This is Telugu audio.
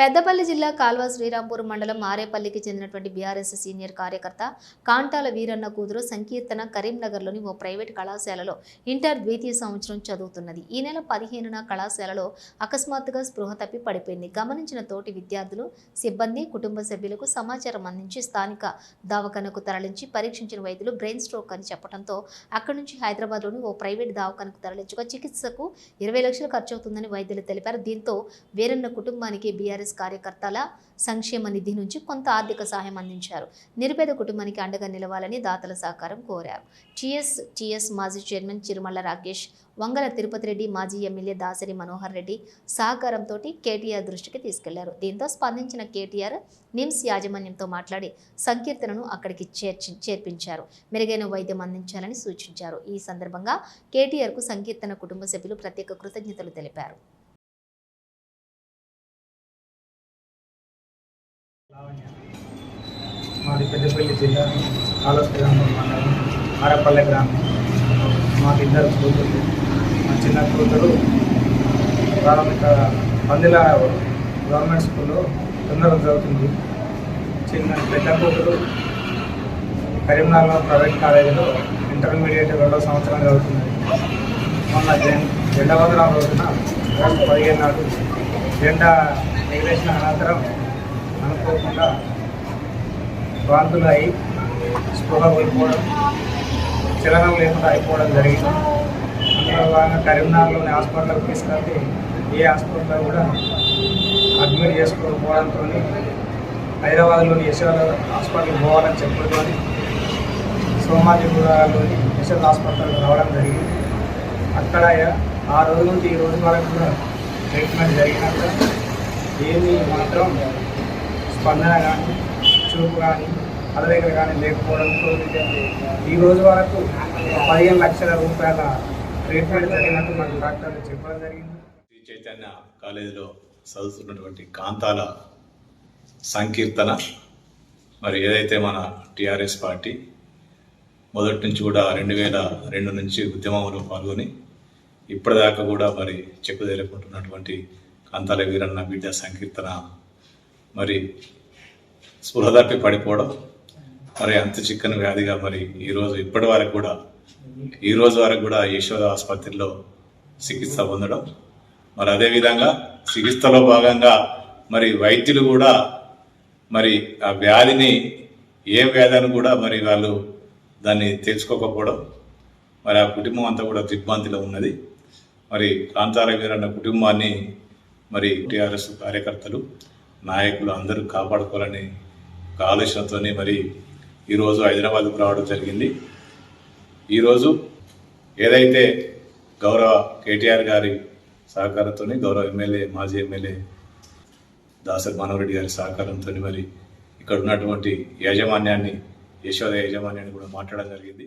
పెద్దపల్లి జిల్లా కాల్వ శ్రీరాంపూర్ మండలం ఆరేపల్లికి చెందినటువంటి బీఆర్ఎస్ సీనియర్ కార్యకర్త కాంటాల వీరన్న కూతురు సంకీర్తన కరీంనగర్లోని ఓ ప్రైవేట్ కళాశాలలో ఇంటర్ ద్వితీయ సంవత్సరం చదువుతున్నది. ఈ నెల పదిహేనున కళాశాలలో అకస్మాత్తుగా స్పృహ తప్పి పడిపోయింది. గమనించిన తోటి విద్యార్థులు సిబ్బంది కుటుంబ సభ్యులకు సమాచారం అందించి స్థానిక దవాఖానకు తరలించి పరీక్షించిన వైద్యులు బ్రెయిన్ స్ట్రోక్ అని చెప్పడంతో అక్కడి నుంచి హైదరాబాద్లోని ఓ ప్రైవేట్ దవాఖానకు తరలించగా చికిత్సకు ఇరవై లక్షలు ఖర్చు అవుతుందని వైద్యులు తెలిపారు. దీంతో వీరన్న కుటుంబానికి బీఆర్ఎస్ కార్యకర్తల సంక్షేమ నిధి నుంచి కొంత ఆర్థిక సహాయం అందించారు. నిరుపేద కుటుంబానికి అండగా నిలవాలని దాతల సహకారం కోరారు. టీఎస్ టీఎస్ మాజీ చైర్మన్ చిరుమల్ల రాకేష్ వంగల తిరుపతి రెడ్డి మాజీ ఎమ్మెల్యే దాసరి మనోహర్ రెడ్డి సహకారంతో కేటీఆర్ దృష్టికి తీసుకెళ్ళారు. దీంతో స్పందించిన కేటీఆర్ నిమ్స్ యాజమాన్యంతో మాట్లాడి సంకీర్తనను అక్కడికి చేర్చి చేర్పించారు. మెరుగైన వైద్యం అందించాలని సూచించారు. ఈ సందర్భంగా కేటీఆర్కు సంకీర్తన కుటుంబ సభ్యులు ప్రత్యేక కృతజ్ఞతలు తెలిపారు. మాది పెద్దపల్లి జిల్లా కాళశ్రీరామ మండలం ఆరపల్లె గ్రామం. మాకు ఇద్దరు కూతురు మా చిన్న కూతురు ప్రాథమిక పందిల గవర్నమెంట్ స్కూల్లో తొందరగా చదువుతుంది. చిన్న పెద్ద కూతురు కరీంనగర్ ప్రైవేట్ కాలేజీలో ఇంటర్మీడియట్ రెండో సంవత్సరం చదువుతుంది. మొన్న జెం జెండా వందనం రోజున ఆగస్టు పదిహేను నాడు జెండా ఎగిరేసిన అనంతరం అనుకోకుండా వాంతులు అయి స్పృహ కోల్పోవడం చలనం లేకుండా అయిపోవడం జరిగింది. అందులో భాగంగా కరీంనగర్లోని హాస్పిటల్కి తీసుకెళ్తే ఏ హాస్పిటల్లో కూడా అడ్మిట్ చేసుకోకపోవడంతో హైదరాబాద్లోని యశోద హాస్పిటల్కి పోవాలని చెప్పడంతో సోమాజిగూడలోని యశోద హాస్పిటల్కి రావడం జరిగింది. అక్కడ ఆ రోజు నుంచి ఈ రోజు వరకు కూడా ట్రీట్మెంట్ జరిగినాక ఏమీ మాత్రం స్పందన కానీ చూపు కానీ అలరేఖలు కానీ లేకపోవడంతో ఈ రోజు వరకు పదిహేను లక్షల రూపాయల ట్రీట్మెంట్ జరిగినట్టు మన డాక్టర్లు చెప్పడం జరిగింది. శ్రీ చైతన్య కాలేజీలో చదువుతున్నటువంటి కాంతాల సంకీర్తన మరి ఏదైతే మన టిఆర్ఎస్ పార్టీ మొదటి నుంచి కూడా రెండు వేల రెండు నుంచి ఉద్యమంలో పాల్గొని ఇప్పటిదాకా కూడా మరి చెక్కుదేరుకుంటున్నటువంటి కాంతాల వీరన్న బిడ్డ సంకీర్తన మరి స్పృహ తప్పి పడిపోవడం మరి అంత చిక్కని వ్యాధిగా మరి ఈరోజు ఇప్పటి వరకు కూడా ఈ రోజు వరకు కూడా యశోద ఆసుపత్రిలో చికిత్స పొందడం మరి అదేవిధంగా చికిత్సలో భాగంగా మరి వైద్యులు కూడా మరి ఆ వ్యాధిని ఏ వ్యాధి అని కూడా మరి వాళ్ళు దాన్ని తెలుసుకోకపోవడం మరి ఆ కుటుంబం అంతా కూడా దిగ్భ్రాంతిలో ఉన్నది. మరి కాంతార అన్న కుటుంబాన్ని మరి టిఆర్ఎస్ కార్యకర్తలు నాయకులు అందరూ కాపాడుకోవాలని ఒక ఆలోచనతోనే మరి ఈరోజు హైదరాబాద్కు రావడం జరిగింది. ఈరోజు ఏదైతే గౌరవ కేటీఆర్ గారి సహకారంతోనే గౌరవ ఎమ్మెల్యే మాజీ ఎమ్మెల్యే దాసరి మనోరెడ్డి గారి సహకారంతో మరి ఇక్కడ ఉన్నటువంటి యాజమాన్యాన్ని యశోద యాజమాన్యాన్ని కూడా మాట్లాడడం జరిగింది.